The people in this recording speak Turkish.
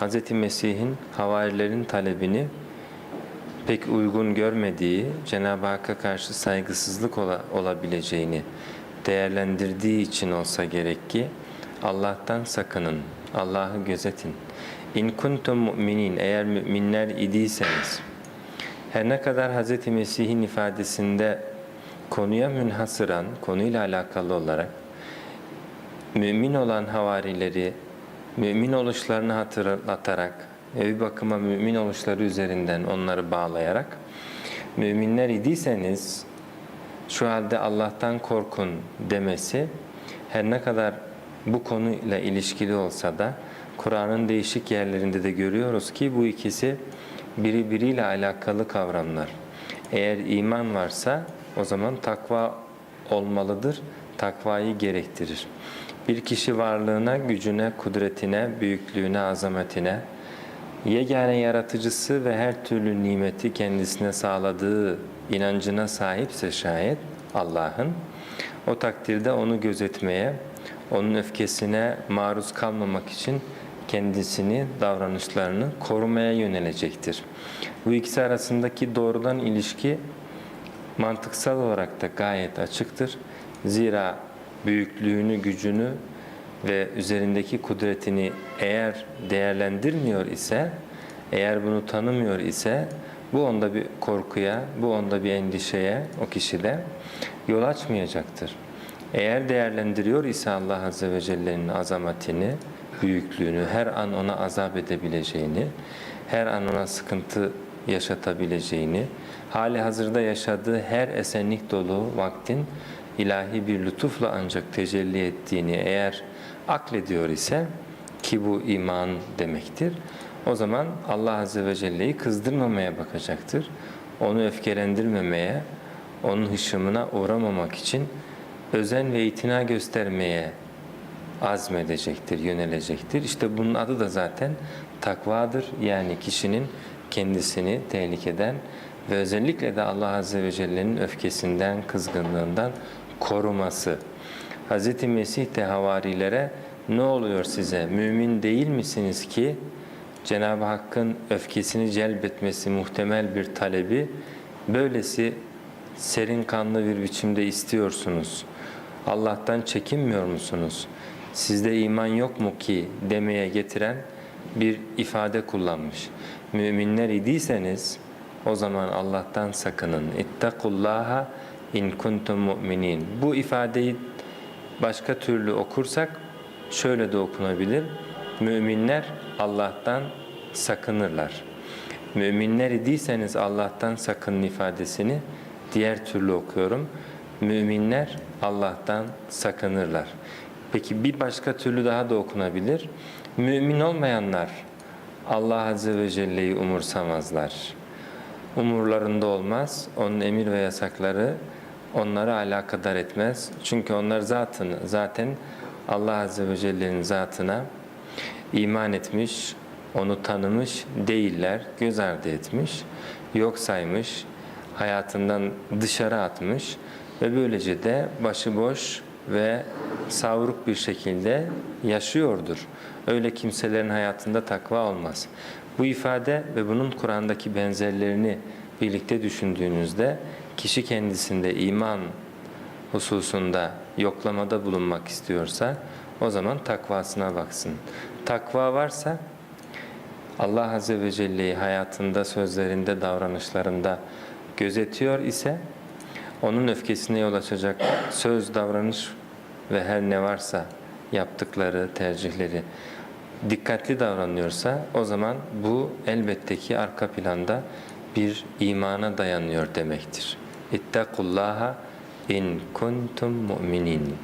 Hz. Mesih'in havarilerin talebini pek uygun görmediği, Cenab-ı Hakk'a karşı saygısızlık ola- olabileceğini değerlendirdiği için olsa gerek ki Allah'tan sakının, Allah'ı gözetin. İn kuntum mu'minin eğer müminler idiyseniz her ne kadar Hz. Mesih'in ifadesinde konuya münhasıran, konuyla alakalı olarak mümin olan havarileri mümin oluşlarını hatırlatarak bir bakıma mümin oluşları üzerinden onları bağlayarak müminler idiyseniz şu halde Allah'tan korkun demesi her ne kadar bu konuyla ilişkili olsa da Kur'an'ın değişik yerlerinde de görüyoruz ki bu ikisi biri biriyle alakalı kavramlar. Eğer iman varsa o zaman takva olmalıdır, takvayı gerektirir. Bir kişi varlığına, gücüne, kudretine, büyüklüğüne, azametine, yegane yaratıcısı ve her türlü nimeti kendisine sağladığı inancına sahipse şayet Allah'ın, o takdirde onu gözetmeye, onun öfkesine maruz kalmamak için kendisini, davranışlarını korumaya yönelecektir. Bu ikisi arasındaki doğrudan ilişki mantıksal olarak da gayet açıktır. Zira büyüklüğünü, gücünü ve üzerindeki kudretini eğer değerlendirmiyor ise, eğer bunu tanımıyor ise bu onda bir korkuya, bu onda bir endişeye o kişide yol açmayacaktır. Eğer değerlendiriyor ise Allah Azze ve Celle'nin azametini, büyüklüğünü, her an ona azap edebileceğini, her an ona sıkıntı yaşatabileceğini, hali hazırda yaşadığı her esenlik dolu vaktin ilahi bir lütufla ancak tecelli ettiğini eğer aklediyor ise ki bu iman demektir. O zaman Allah Azze ve Celle'yi kızdırmamaya bakacaktır. Onu öfkelendirmemeye, onun hışımına uğramamak için özen ve itina göstermeye azmedecektir, yönelecektir. İşte bunun adı da zaten takvadır. Yani kişinin kendisini tehlikeden ve özellikle de Allah Azze ve Celle'nin öfkesinden, kızgınlığından koruması. Hz. Mesih de havarilere ne oluyor size? Mümin değil misiniz ki Cenab-ı Hakk'ın öfkesini celbetmesi muhtemel bir talebi böylesi serin kanlı bir biçimde istiyorsunuz. Allah'tan çekinmiyor musunuz? Sizde iman yok mu ki demeye getiren bir ifade kullanmış. Müminler idiyseniz o zaman Allah'tan sakının. İttakullaha in kuntum mu'minin. Bu ifadeyi başka türlü okursak şöyle de okunabilir. Müminler Allah'tan sakınırlar. Müminler idiyseniz Allah'tan sakının ifadesini diğer türlü okuyorum. Müminler Allah'tan sakınırlar. Peki bir başka türlü daha da okunabilir. Mümin olmayanlar Allah Azze ve Celle'yi umursamazlar. Umurlarında olmaz. Onun emir ve yasakları onları alakadar etmez. Çünkü onlar zatını, zaten Allah Azze ve Celle'nin zatına iman etmiş, onu tanımış değiller, göz ardı etmiş, yok saymış, hayatından dışarı atmış ve böylece de başıboş ve savruk bir şekilde yaşıyordur. Öyle kimselerin hayatında takva olmaz. Bu ifade ve bunun Kur'an'daki benzerlerini birlikte düşündüğünüzde kişi kendisinde iman hususunda yoklamada bulunmak istiyorsa o zaman takvasına baksın. Takva varsa Allah Azze ve Celle'yi hayatında, sözlerinde, davranışlarında gözetiyor ise onun öfkesine yol açacak söz, davranış ve her ne varsa yaptıkları, tercihleri dikkatli davranıyorsa o zaman bu elbette ki arka planda bir imana dayanıyor demektir. İttakullaha in kuntum mu'minin.